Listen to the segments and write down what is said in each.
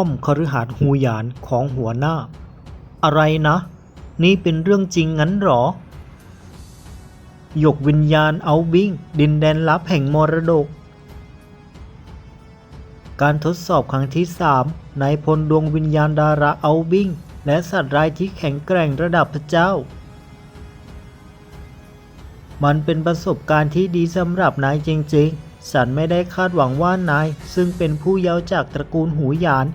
ป้อมคฤหาสน์ฮูหยานของหัวหน้า อะไรนะ นี่เป็นเรื่องจริงงั้นหรอ หยกวิญญาณเอาบิงดินแดนลับแห่งมรดก การทดสอบครั้งที่สามนายพลดวงวิญญาณดาราเอาบิงและสัตว์ร้ายที่แข็งแกร่งระดับพระเจ้า มันเป็นประสบการณ์ที่ดีสำหรับนายจริงๆ ฉันไม่ได้คาดหวังว่านาย ซึ่งเป็นผู้เยาว์จากตระกูลหูหยาน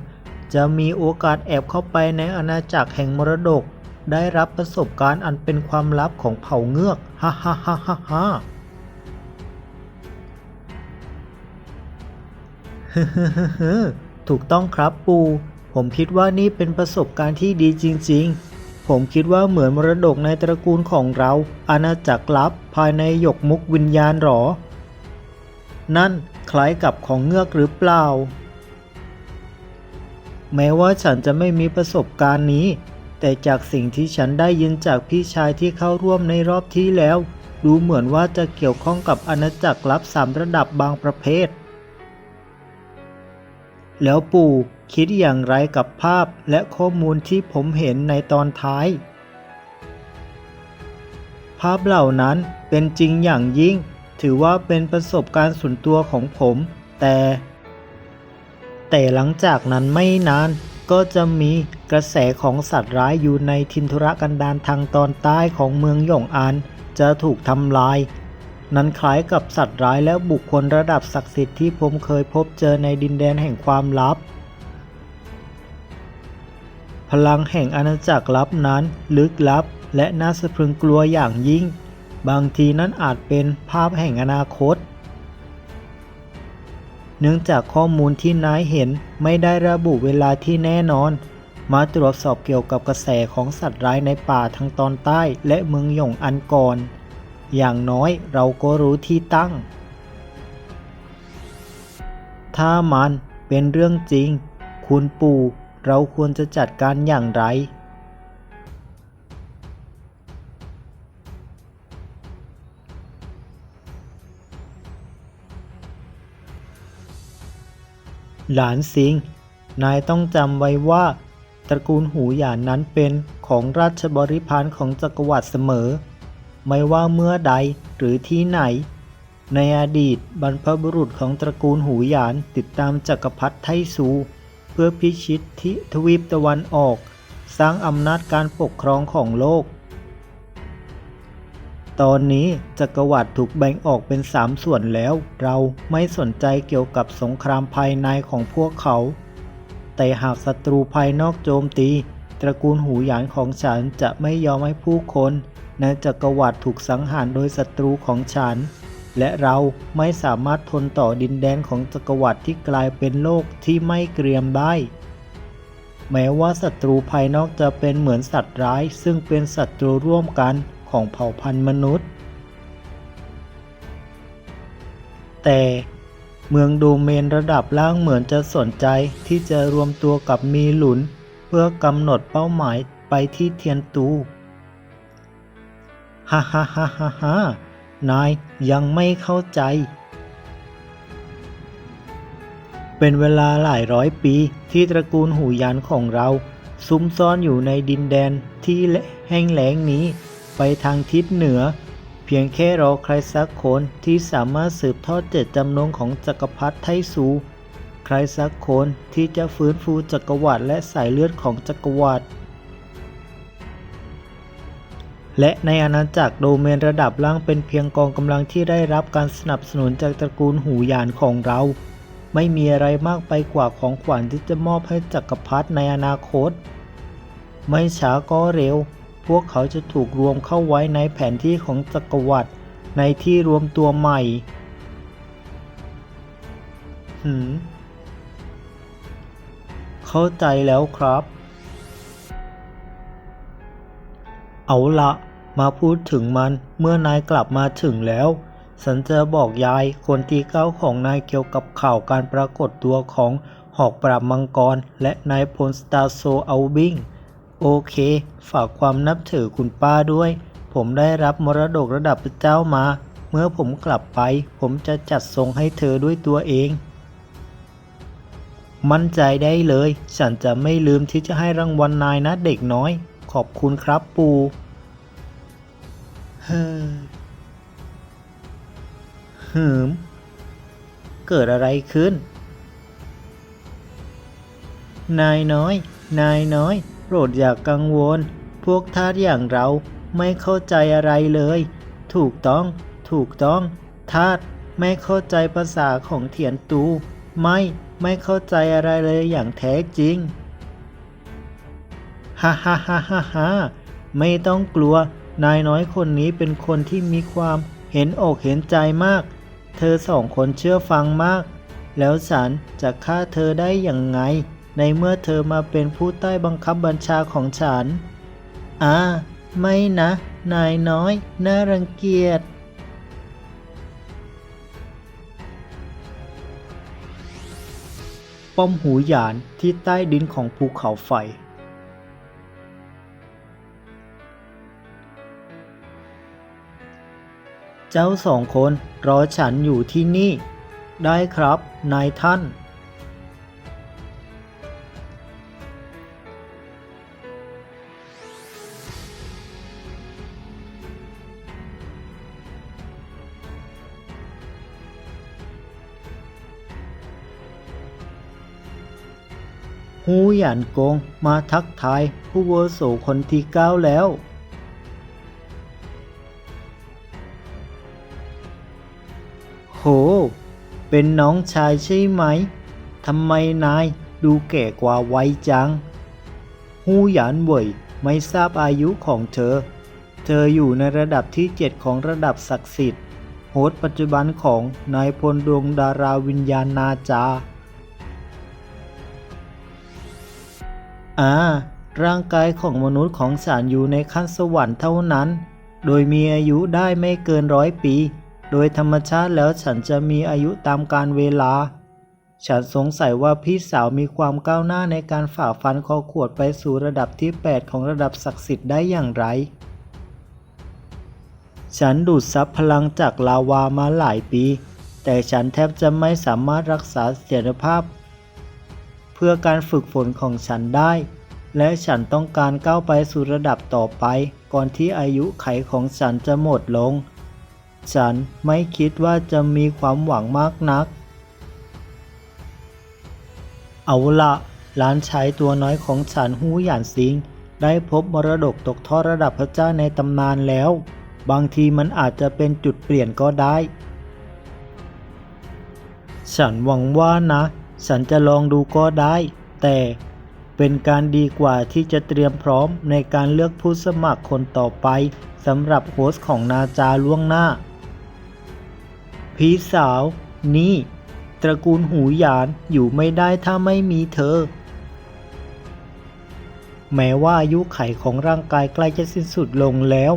จะมีโอกาสแอบเข้าไปในอาณาจักรแห่งมรดก ได้รับประสบการณ์อันเป็นความลับของเผ่าเงือกฮ่าฮ่าฮ่าฮ่าฮ่าถูกต้องครับปู ผมคิดว่านี่เป็นประสบการณ์ที่ดีจริง ๆ ผมคิดว่าเหมือนมรดกในตระกูลของเรา อาณาจักรลับภายในหยกมุกวิญญาณหรอ นั่นคล้ายกับของเงือกหรือเปล่า แม้ว่าฉันจะไม่มีประสบการณ์นี้ แต่จากสิ่งที่ฉันได้ยินจากพี่ชายที่เข้าร่วมในรอบที่แล้ว ดูเหมือนว่าจะเกี่ยวข้องกับอาณาจักรลับสามระดับบางประเภท แล้วปู่คิดอย่างไรกับภาพและข้อมูลที่ผมเห็นในตอนท้าย ภาพเหล่านั้นเป็นจริงอย่างยิ่ง ถือว่าเป็นประสบการณ์ส่วนตัวของผม แต่ แต่หลังจากนั้นไม่นานก็จะมีกระแสของสัตว์ร้ายอยู่ในทินทุรกันดารทางตอนใต้ของเมืองหยงอานจะถูกทำลาย นั้นคล้ายกับสัตว์ร้ายและบุคคลระดับศักดิ์สิทธิ์ที่ผมเคยพบเจอในดินแดนแห่งความลับ พลังแห่งอาณาจักรลับนั้นลึกลับ และน่าสะพรึงกลัวอย่างยิ่ง บางทีนั้นอาจเป็นภาพแห่งอนาคต เนื่องจากข้อมูลที่นายเห็นไม่ได้ระบุเวลาที่แน่นอน มาตรวจสอบเกี่ยวกับกระแสของสัตว์ร้ายในป่าทางตอนใต้และเมืองหยงอันก่อน อย่างน้อยเราก็รู้ที่ตั้ง ถ้ามันเป็นเรื่องจริง คุณปู่เราควรจะจัดการอย่างไร หลานสิง นายต้องจำไว้ว่า ตระกูลหูหยานนั้นเป็นของราชบริพารของจักรวรรดิเสมอ ไม่ว่าเมื่อใดหรือที่ไหน ในอดีตบรรพบุรุษของตระกูลหูหยานติดตามจักรพรรดิไทซู เพื่อพิชิตทิทวีปตะวันออก สร้างอำนาจการปกครองของโลก ตอนนี้จักรวรรดิถูกแบ่งออกเป็นสามส่วนแล้ว เราไม่สนใจเกี่ยวกับสงครามภายในของพวกเขา แต่หากศัตรูภายนอกโจมตี ตระกูลหูหยานของฉันจะไม่ยอมให้ผู้คน ในจักรวรรดิถูกสังหารโดยศัตรูของฉัน และเราไม่สามารถทนต่อดินแดนของจักรวรรดิที่กลายเป็นโลกที่ไม่เกรียมได้แม้ว่าศัตรูภายนอกจะเป็นเหมือนสัตว์ร้าย ซึ่งเป็นศัตรูร่วมกัน ของเผ่าพันธุ์มนุษย์ แต่เมืองโดเมนระดับล่างเหมือนจะสนใจที่จะรวมตัวกับมีหลุน เพื่อกำหนดเป้าหมายไปที่เทียนตู ฮ่าฮ่าฮ่าฮ่าฮ่านายยังไม่เข้าใจ เป็นเวลาหลายร้อยปีที่ตระกูลหูยานของเรา ซุ่มซ่อนอยู่ในดินแดนที่แห้งแล้งนี้ ไปทางทิศเหนือ เพียงแค่รอใครสักคนที่สามารถสืบทอดเจตจำนงของจักรพรรดิไทซู ใครสักคนที่จะฟื้นฟูจักรวรรดิและสายเลือดของจักรวรรดิและในอาณาจักรโดเมนระดับล่างเป็นเพียงกองกำลังที่ได้รับการสนับสนุนจากตระกูลหูหยานของเรา ไม่มีอะไรมากไปกว่าของขวัญที่จะมอบให้จักรพรรดิในอนาคต ไม่ช้าก็เร็ว พวกเขาจะถูกรวมเข้าไว้ในแผนที่ของจักรวรรดิในที่รวมตัวใหม่ หืม เข้าใจแล้วครับ เอาละมาพูดถึงมันเมื่อนายกลับมาถึงแล้ว ฉันจะบอกยายคนที่เก้าของนายเกี่ยวกับข่าวการปรากฏตัวของหอกปราบมังกร และนายพลสตาโซเอาบิง โอเค ฝากความนับถือคุณป้าด้วย ผมได้รับมรดกระดับพระเจ้ามา เมื่อผมกลับไป ผมจะจัดส่งให้เธอด้วยตัวเอง มั่นใจได้เลย ฉันจะไม่ลืมที่จะให้รางวัลนายนะเด็กน้อย ขอบคุณครับปู่เฮ้อหืม เกิดอะไรขึ้น นายน้อย นายน้อย โปรดอย่ากกังวล พวกทาสอย่างเราไม่เข้าใจอะไรเลย ถูกต้อง ถูกต้อง ทาสไม่เข้าใจภาษาของเถียนตู ไม่ไม่เข้าใจอะไรเลยอย่างแท้จริงฮ่าฮ่าฮ่าฮ่าฮ่าไม่ต้องกลัวนายน้อยคนนี้เป็นคนที่มีความเห็นอกเห็นใจมาก เธอสองคนเชื่อฟังมาก แล้วฉันจะฆ่าเธอได้อย่างไง ในเมื่อเธอมาเป็นผู้ใต้บังคับบัญชาของฉัน อ่า ไม่นะ นายน้อย น่ารังเกียจ ป้อมหูหยานที่ใต้ดินของภูเขาไฟ เจ้าสองคนรอฉันอยู่ที่นี่ ได้ครับ นายท่าน ฮูหยานกงมาทักทายผู้อาวุโสคนที่เก้าแล้ว โห เป็นน้องชายใช่ไหม ทำไมนายดูแก่กว่าวัยจัง ฮูหยานเว่ยไม่ทราบอายุของเธอ เธออยู่ในระดับที่ 7 ของระดับศักดิ์สิทธิ์ โฮสต์ปัจจุบันของนายพลดวงดาราวิญญาณนาจา อ่า ร่างกายของมนุษย์ของฉันอยู่ในขั้นสวรรค์เท่านั้น โดยมีอายุได้ไม่เกินร้อยปี โดยธรรมชาติแล้วฉันจะมีอายุตามการเวลา ฉันสงสัยว่าพี่สาวมีความก้าวหน้าในการฝ่าฟันคอขวดไปสู่ระดับที่ 8 ของระดับศักดิ์สิทธิ์ได้อย่างไร ฉันดูดซับพลังจากลาวามาหลายปี แต่ฉันแทบจะไม่สามารถรักษาเสถียรภาพ พื่อการฝึกฝนของฉันได้ และฉันต้องการก้าวไปสู่ระดับต่อไป ก่อนที่อายุไขของฉันจะหมดลง ฉันไม่คิดว่าจะมีความหวังมากนัก เอาละหลานชายตัวน้อยของฉันหูหยานซิง ได้พบมรดกตกทอดระดับพระเจ้าในตำนานแล้ว บางทีมันอาจจะเป็นจุดเปลี่ยนก็ได้ ฉันหวังว่านะ ฉันจะลองดูก็ได้ แต่เป็นการดีกว่าที่จะเตรียมพร้อมในการเลือกผู้สมัครคนต่อไปสำหรับโฮสของนาจาล่วงหน้า พี่สาว นี่ ตระกูลหูหยานอยู่ไม่ได้ถ้าไม่มีเธอ แม้ว่าอายุไขของร่างกายใกล้จะสิ้นสุดลงแล้ว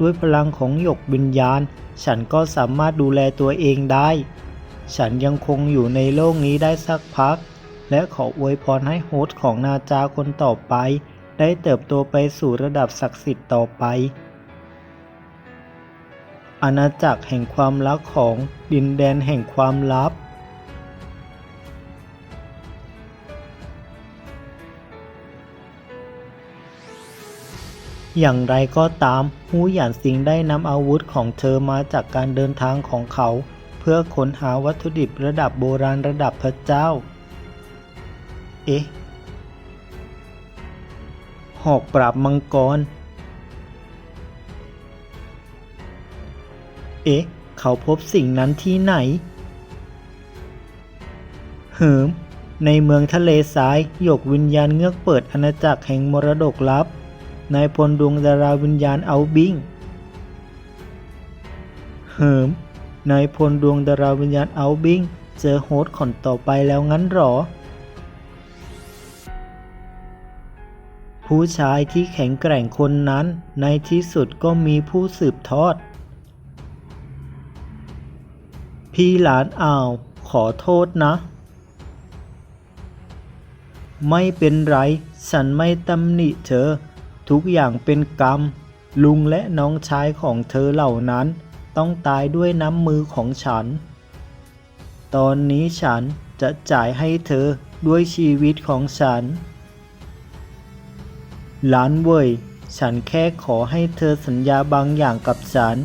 ด้วยพลังของหยกวิญญาณ ฉันก็สามารถดูแลตัวเองได้ ฉันยังคงอยู่ในโลกนี้ได้สักพัก และขออวยพรให้โฮสต์ของนาจาคนต่อไป ได้เติบโตไปสู่ระดับศักดิ์สิทธิ์ต่อไป อาณาจักรแห่งความลับของดินแดนแห่งความลับอย่างไรก็ตาม ฮูหยานซิงได้นำอาวุธของเธอมาจากการเดินทางของเขา เพื่อค้นหาวัตถุดิบระดับโบราณระดับพระเจ้า เอ๊ะ หอกปราบมังกร เอ๊ะ เขาพบสิ่งนั้นที่ไหน เหิม ในเมืองทะเลทราย หยกวิญญาณเงือกเปิดอาณาจักรแห่งมรดกลับ นายพลดวงดาราวิญญาณเอาบิง เหิม นายพลดวงดาราวิญญาณเอาบิงเจอโฮสต์คนต่อไปแล้วงั้นหรอ ผู้ชายที่แข็งแกร่งคนนั้น ในที่สุดก็มีผู้สืบทอด พี่หลานอ่าวขอโทษนะ ไม่เป็นไร ฉันไม่ตำหนิเธอ ทุกอย่างเป็นกรรม ลุงและน้องชายของเธอเหล่านั้น ต้องตายด้วยน้ำมือของฉัน ตอนนี้ฉันจะจ่ายให้เธอด้วยชีวิตของฉัน หลานเว่ย ฉันแค่ขอให้เธอสัญญาบางอย่างกับฉัน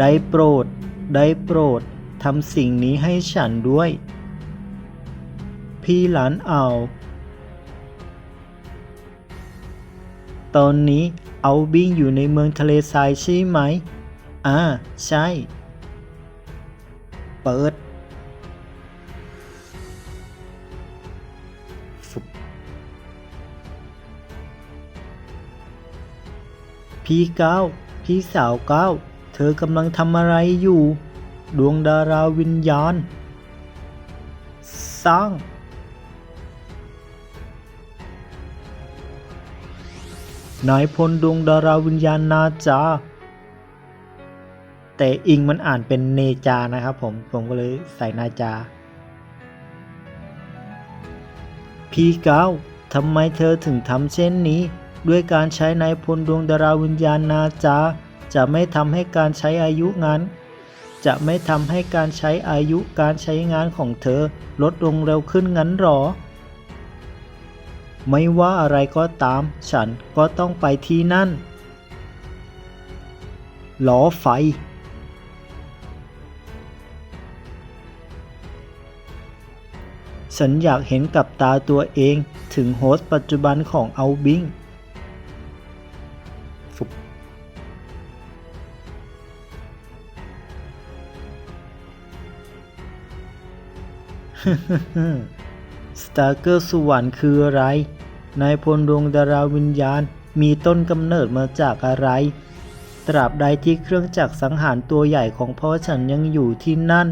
ได้โปรด ได้โปรด ทำสิ่งนี้ให้ฉันด้วย พี่หลานเอา ตอนนี้เอาบิงอยู่ในเมืองทะเลทรายใช่ไหม อ่า ใช่ เปิดฟุบพี่ก้าพี่สาวเก้าเธอกำลังทำอะไรอยู่ ดวงดาราวิญญาณ สร้าง นายพลดวงดาราวิญญาณนาจา แต่อิงมันอ่านเป็นเนจานะครับผม ผมก็เลยใส่นาจา พี่ก้าทำไมเธอถึงทำเช่นนี้ ด้วยการใช้นายพลดวงดาราวิญญาณนาจา จะไม่ทำให้การใช้อายุงาน จะไม่ทำให้การใช้อายุการใช้งานของเธอลดลงเร็วขึ้นงั้นหรอ ไม่ว่าอะไรก็ตาม ฉันก็ต้องไปที่นั่นล้อไฟ ฉันอยากเห็นกับตาตัวเองถึงโฮสต์ปัจจุบันของเอาบิงสตาร์เกอร์สวรรค์คืออะไร นายพลดวงดาราวิญญาณมีต้นกำเนิดมาจากอะไร ตราบใดที่เครื่องจักรสังหารตัวใหญ่ของพ่อฉันยังอยู่ที่นั่น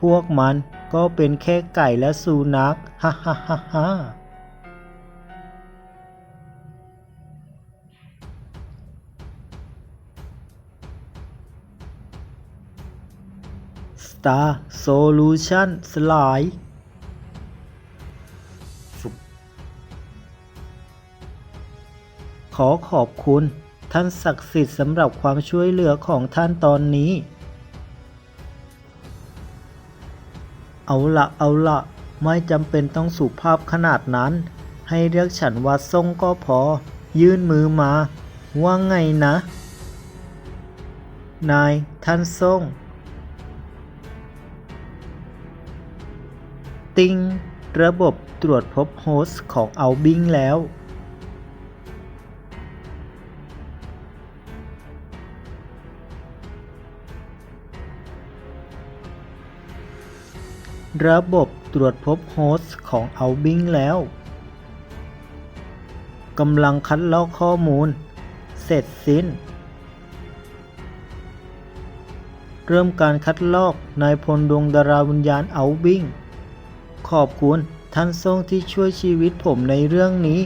พวกมัน ก็เป็นแค่ไก่และสุนัขฮ่าฮ่าฮ่าฮ่าสตาร์โซลูชันสลายขอขอบคุณท่านศักดิ์สิทธิ์สำหรับความช่วยเหลือของท่านตอนนี้ เอาละเอาละไม่จำเป็นต้องสุภาพขนาดนั้น ให้เรียกฉันว่าทรงก็พอ ยื่นมือมา ว่าไงนะ นายท่านทรง ติง ระบบตรวจพบโฮสต์ของเอาบิงแล้ว ระบบตรวจพบโฮสต์ของเอาบิงแล้วกำลังคัดลอกข้อมูล เสร็จสิ้น เริ่มการคัดลอกนายพลดวงดาราวิญญาณเอาบิงขอบคุณท่านทรงที่ช่วยชีวิตผมในเรื่องนี้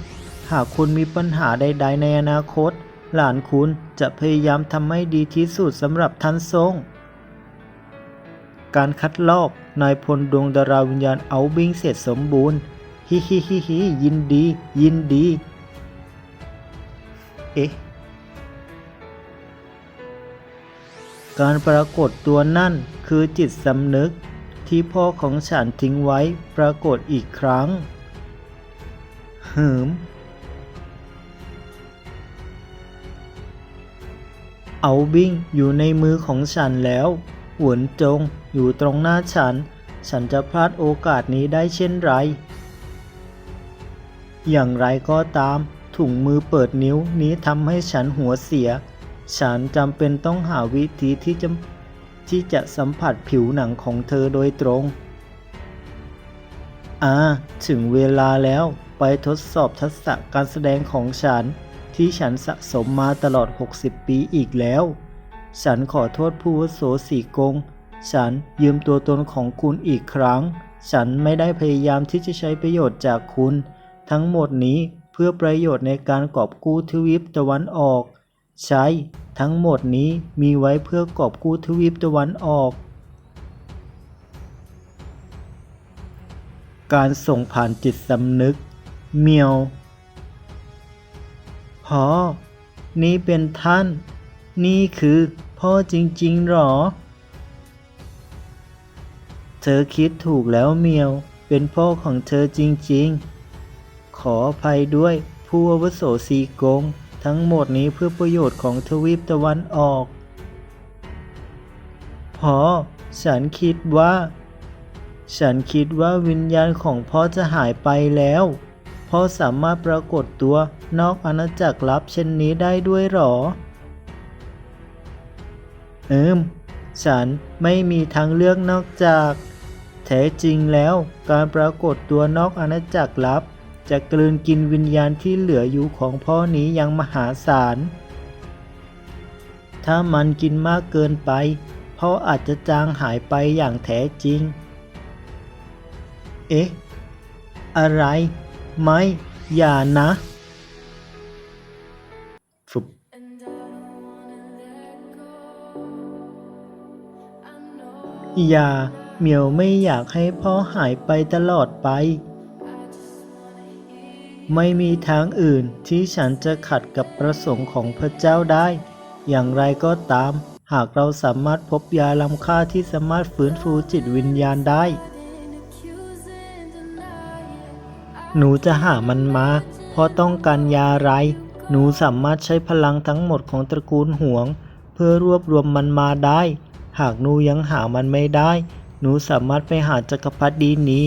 หากคุณมีปัญหาใด ๆ ในอนาคต หลานคุณจะพยายามทำให้ดีที่สุดสำหรับท่านทรง การคัดลอก นายพลดวงดาราวิญญาณเอาบิงเสร็จสมบูรณ์ ฮิฮิฮิฮิยินดี ยินดี เอ๊ะ การปรากฏตัวนั่นคือจิตสำนึกที่พ่อของฉันทิ้งไว้ปรากฏอีกครั้ง หืม เอาบิงอยู่ในมือของฉันแล้ว หวนจง อยู่ตรงหน้าฉัน ฉันจะพลาดโอกาสนี้ได้เช่นไร อย่างไรก็ตาม ถุงมือเปิดนิ้วนี้ทำให้ฉันหัวเสีย ฉันจำเป็นต้องหาวิธีที่จะที่จะสัมผัสผิวหนังของเธอโดยตรง อ่า ถึงเวลาแล้วไปทดสอบทักษะการแสดงของฉัน ที่ฉันสะสมมาตลอด 60 ปีอีกแล้ว ฉันขอโทษผู้วุโสสีกง ฉันยืมตัวตนของคุณอีกครั้ง ฉันไม่ได้พยายามที่จะใช้ประโยชน์จากคุณ ทั้งหมดนี้เพื่อประโยชน์ในการกอบกู้ทวีปตะวันออก ใช้ ทั้งหมดนี้มีไว้เพื่อกอบกู้ทวีปตะวันออก การส่งผ่านจิตสำนึก เมียวพอนี่เป็นท่าน นี่คือพ่อจริงๆหรอ เธอคิดถูกแล้วเมียว เป็นพ่อของเธอจริงๆ ขออภัยด้วยผู้อาวุโสซีกง ทั้งหมดนี้เพื่อประโยชน์ของทวีปตะวันออก พอ ฉันคิดว่า ฉันคิดว่าวิญญาณของพ่อจะหายไปแล้ว พ่อสามารถปรากฏตัวนอกอาณาจักรลับเช่นนี้ได้ด้วยหรอ เอิมฉันไม่มีทางเลือกนอกจาก แท้จริงแล้วการปรากฏตัวนอกอาณาจักรลับ จะกลืนกินวิญญาณที่เหลืออยู่ของพ่อนี้อยังมหาศาล ถ้ามันกินมากเกินไป พ่ออาจจะจางหายไปอย่างแท้จริง เอ๊ะ อะไร ไม่ อย่านะฝุบอย่า เหมียวไม่อยากให้พ่อหายไปตลอดไป ไม่มีทางอื่นที่ฉันจะขัดกับประสงค์ของพระเจ้าได้ อย่างไรก็ตาม หากเราสามารถพบยาล้ำค่าที่สามารถฟื้นฟูจิตวิญญาณได้ หนูจะหามันมา เพราะต้องการยาอะไร หนูสามารถใช้พลังทั้งหมดของตระกูลหวง เพื่อรวบรวมมันมาได้ หากหนูยังหามันไม่ได้ หนูสามารถไปหาจักรพรรดินี้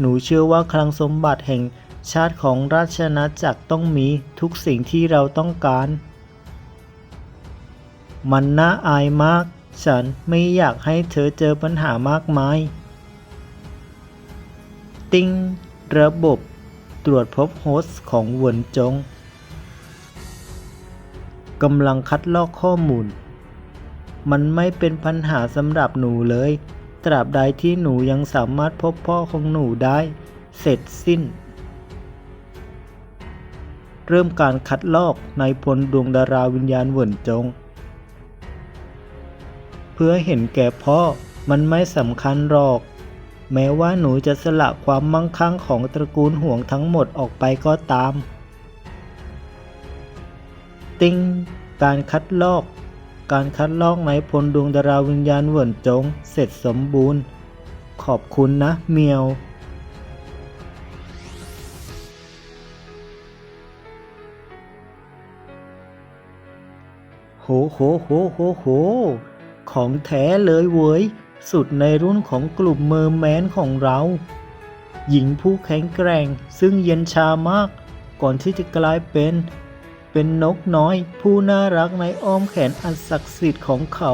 หนูเชื่อว่าคลังสมบัติแห่งชาติของราชนาจักรต้องมีทุกสิ่งที่เราต้องการ มันน่าอายมาก ฉันไม่อยากให้เธอเจอปัญหามากมาย ติ้ง ระบบตรวจพบโฮสต์ของหวนจงกำลังคัดลอกข้อมูล มันไม่เป็นปัญหาสำหรับหนูเลย ตราบใดที่หนูยังสามารถพบพ่อของหนูได้เสร็จสิ้น เริ่มการคัดลอกในพลดวงดาราวิญญาณเหวินจง เพื่อเห็นแก่พ่อมันไม่สำคัญหรอก แม้ว่าหนูจะสละความมั่งคั่งของตระกูลห่วงทั้งหมดออกไปก็ตาม ติ้งการคัดลอก การคัดลอกในพลดวงดาราวิญญาณเหวินจง เสร็จสมบูรณ์ ขอบคุณนะเมียว โหโหโหโหโห ของแท้เลยเว้ย สุดในรุ่นของกลุ่มเมอร์แมนของเรา หญิงผู้แข็งแกร่งซึ่งเย็นชามาก ก่อนที่จะกลายเป็น เป็นนกน้อย ผู้น่ารักในอ้อมแขนอันศักดิ์สิทธิ์ของเขา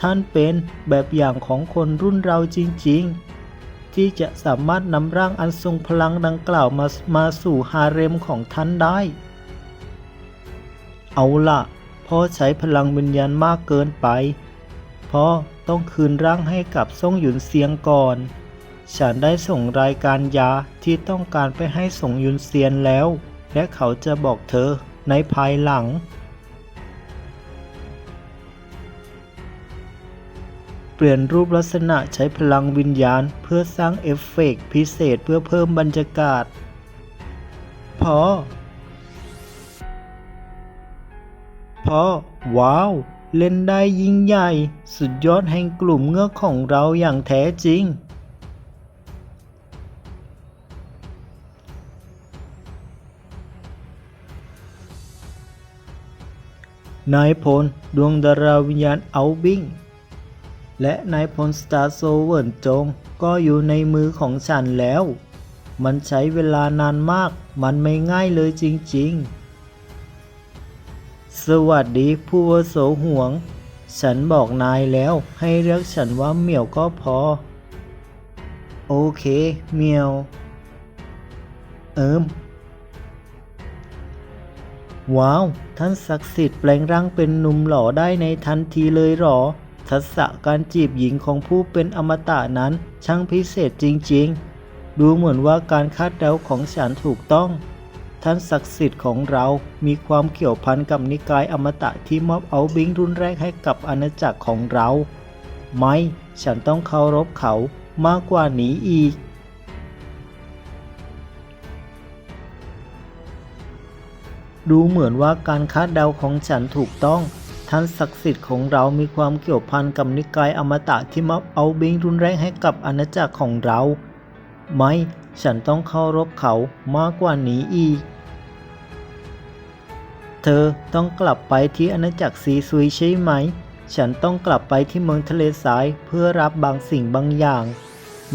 ท่านเป็นแบบอย่างของคนรุ่นเราจริงๆ ที่จะสามารถนำร่างอันทรงพลังดังกล่าวมามาสู่ฮาเร็มของท่านได้ เอาละพ่อใช้พลังวิญญาณมากเกินไปพ่อต้องคืนร่างให้กับซ่งหยุนเซียงก่อน ฉันได้ส่งรายการยาที่ต้องการไปให้ส่งหยุนเซียนแล้ว และเขาจะบอกเธอ ในภายหลัง เปลี่ยนรูปลักษณะใช้พลังวิญญาณเพื่อสร้างเอฟเฟกต์พิเศษเพื่อเพิ่มบรรยากาศ พอ พอ ว้าว เล่นได้ยิ่งใหญ่ สุดยอดแห่งกลุ่มเงือกของเราอย่างแท้จริง นายพลดวงดาราวิญญาณเอาบิงและนายพลสตาร์โซเวิร์นจง ก็อยู่ในมือของฉันแล้ว มันใช้เวลานานมาก มันไม่ง่ายเลยจริงๆ สวัสดีผู้วุโสห่วง ฉันบอกนายแล้วให้เรียกฉันว่าเหมียวก็พอ โอเคเหมียว เอิม ว้าว ท่านศักดิ์สิทธิ์แปลงร่างเป็นหนุ่มหล่อได้ในทันทีเลยหรอ ทักษะการจีบหญิงของผู้เป็นอมตะนั้น ช่างพิเศษจริงๆ ดูเหมือนว่าการคาดเดาของฉันถูกต้อง ท่านศักดิ์สิทธิ์ของเรา มีความเกี่ยวพันกับนิกายอมตะที่มอบเอาบิงรุ่นแรกให้กับอาณาจักรของเรา ไม่ ฉันต้องเคารพเขามากกว่านี้อีก ดูเหมือนว่าการคาดเดาของฉันถูกต้อง ท่านศักดิ์สิทธิ์ของเรามีความเกี่ยวพันกับนิกายอมตะที่มอบเอาบิงรุนแรงให้กับอาณาจักรของเรา ไม่ ฉันต้องเคารพเขามากกว่านี้อีก เธอต้องกลับไปที่อาณาจักรซีซุยใช่ไหม ฉันต้องกลับไปที่เมืองทะเลทรายเพื่อรับบางสิ่งบางอย่าง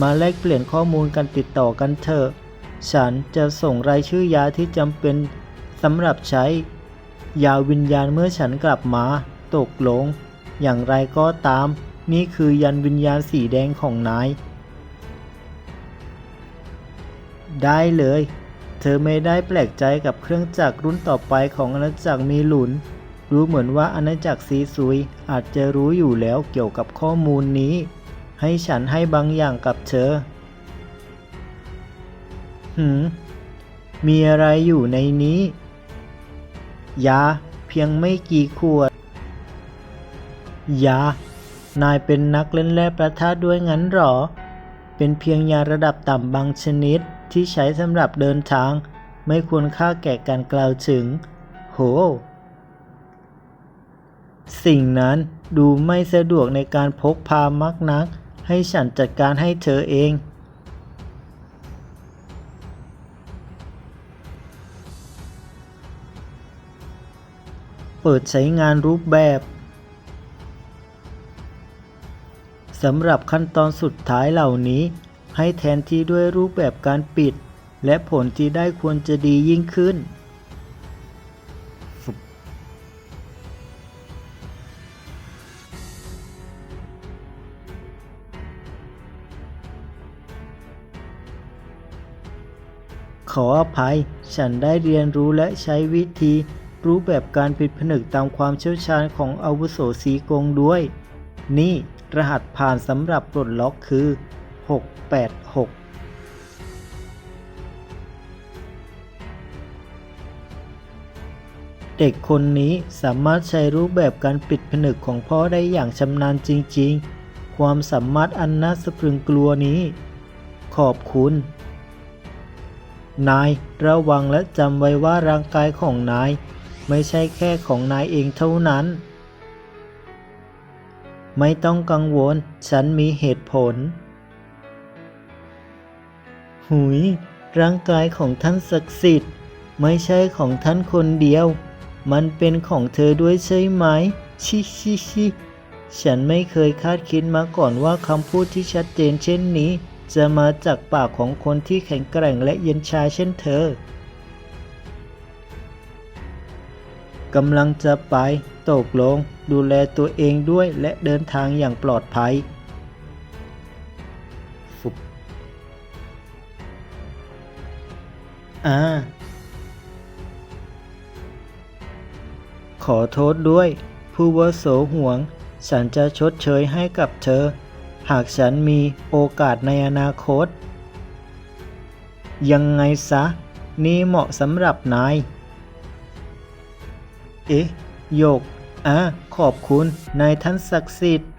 มาแลกเปลี่ยนข้อมูลกันติดต่อกันเถอะ ฉันจะส่งรายชื่อยาที่จำเป็น สำหรับใช้ ยาวิญญาณเมื่อฉันกลับมา ตกลง อย่างไรก็ตาม นี่คือยันวิญญาณสีแดงของนาย ได้เลย เธอไม่ได้แปลกใจกับเครื่องจักรรุ่นต่อไปของอาณาจักรมีหลุน รู้เหมือนว่าอาณาจักรซีซุยอาจจะรู้อยู่แล้วเกี่ยวกับข้อมูลนี้ ให้ฉันให้บางอย่างกับเธอ หืมมีอะไรอยู่ในนี้ ยา เพียงไม่กี่ขวด ยา นายเป็นนักเล่นแร่ประทาด้วยงั้นหรอ เป็นเพียงยาระดับต่ำบางชนิดที่ใช้สำหรับเดินทาง ไม่ควรค่าแก่การกล่าวถึง โห สิ่งนั้นดูไม่สะดวกในการพกพามักนัก ให้ฉันจัดการให้เธอเอง เปิดใช้งานรูปแบบสำหรับขั้นตอนสุดท้ายเหล่านี้ ให้แทนที่ด้วยรูปแบบการปิด และผลที่ได้ควรจะดียิ่งขึ้น ขออภัย ฉันได้เรียนรู้และใช้วิธี รูปแบบการปิดผนึกตามความเชี่ยวชาญของอาวุโสสีกงด้วย นี่รหัสผ่านสำหรับปลดล็อกคือ 686เด็กคนนี้สามารถใช้รูปแบบการปิดผนึกของพ่อได้อย่างชำนาญจริงๆ ความสามารถอันน่าสะพรึงกลัวนี้ ขอบคุณ นายระวังและจำไว้ว่าร่างกายของนาย ไม่ใช่แค่ของนายเองเท่านั้น ไม่ต้องกังวล ฉันมีเหตุผล หุย ร่างกายของท่านศักดิ์สิทธิ์ ไม่ใช่ของท่านคนเดียว มันเป็นของเธอด้วยใช่ไหม ชิชิชิฉันไม่เคยคาดคิดมาก่อนว่าคำพูดที่ชัดเจนเช่นนี้ จะมาจากปากของคนที่แข็งแกร่งและเย็นชาเช่นเธอ กำลังจะไปตกลง ดูแลตัวเองด้วยและเดินทางอย่างปลอดภัยฟุบอ่า ขอโทษด้วย ผู้วโสห่วง ฉันจะชดเชยให้กับเธอ หากฉันมีโอกาสในอนาคต ยังไงซะ นี่เหมาะสำหรับนาย เอ๊ะโยกอะขอบคุณนายท่านศักดิ์สิทธิ์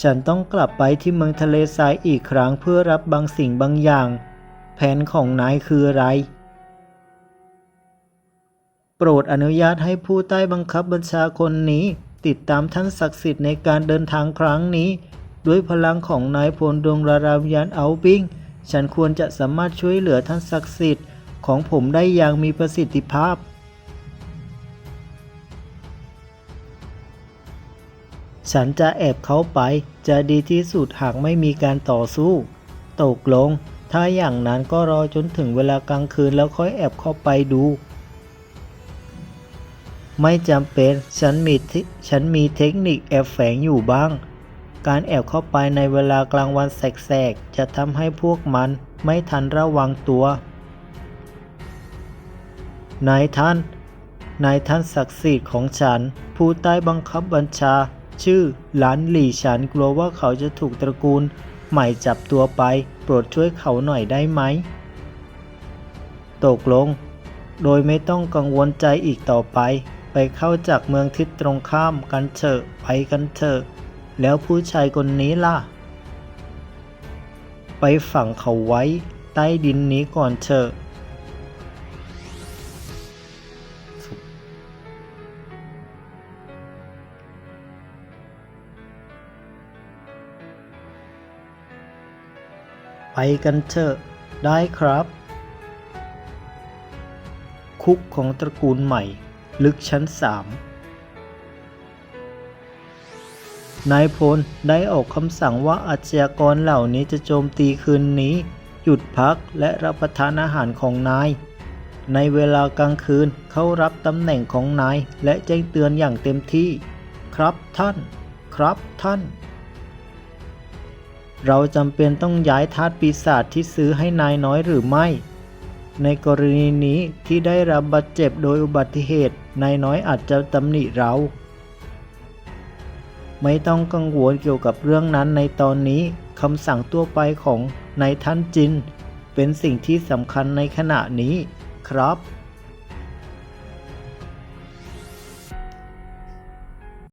ฉันต้องกลับไปที่เมืองทะเลทรายอีกครั้งเพื่อรับบางสิ่งบางอย่าง แผนของนายคืออะไร โปรดอนุญาตให้ผู้ใต้บังคับบัญชาคนนี้ ติดตามท่านศักดิ์สิทธิ์ในการเดินทางครั้งนี้ ด้วยพลังของนายพลดวงรารามยานเอาบิง ฉันควรจะสามารถช่วยเหลือท่านศักดิ์สิทธิ์ ของผมได้อย่างมีประสิทธิภาพ ฉันจะแอบเข้าไปจะดีที่สุดหากไม่มีการต่อสู้ ตกลง ถ้าอย่างนั้นก็รอจนถึงเวลากลางคืนแล้วค่อยแอบเข้าไปดู ไม่จำเป็นฉันมีเทฉันมีเทคนิคแอบแฝงอยู่บ้างการแอบเข้าไปในเวลากลางวันแสกๆ จะทำให้พวกมันไม่ทันระวังตัว นายท่าน นายท่านศักดิ์สิทธิ์ของฉัน ผู้ใต้บังคับบัญชา ชื่อหลานหลี่ฉันกลัวว่าเขาจะถูกตระกูล ใหม่จับตัวไป โปรดช่วยเขาหน่อยได้ไหม ตกลง โดยไม่ต้องกังวลใจอีกต่อไป ไปเข้าจากเมืองทิศตรงข้ามกันเถอะไปกันเถอะ แล้วผู้ชายคนนี้ล่ะ ไปฝังเขาไว้ ใต้ดินนี้ก่อนเถอะ ไปกันเถอะ ได้ครับ คุกของตระกูลใหม่ ลึกชั้นสามนายพลได้ออกคำสั่งว่าอาชญากรเหล่านี้จะโจมตีคืนนี้ หยุดพักและรับประทานอาหารของนาย ในเวลากลางคืนเขารับตำแหน่งของนายและแจ้งเตือนอย่างเต็มที่ ครับท่าน ครับท่าน เราจำเป็นต้องย้ายทาสปีศาจที่ซื้อให้นายน้อยหรือไม่ ในกรณีนี้ที่ได้รับบาดเจ็บโดยอุบัติเหตุ นายน้อยอาจจะตำหนิเรา ไม่ต้องกังวลเกี่ยวกับเรื่องนั้นในตอนนี้คำสั่งตัวไปของนายท่านจิน เป็นสิ่งที่สำคัญในขณะนี้ครับ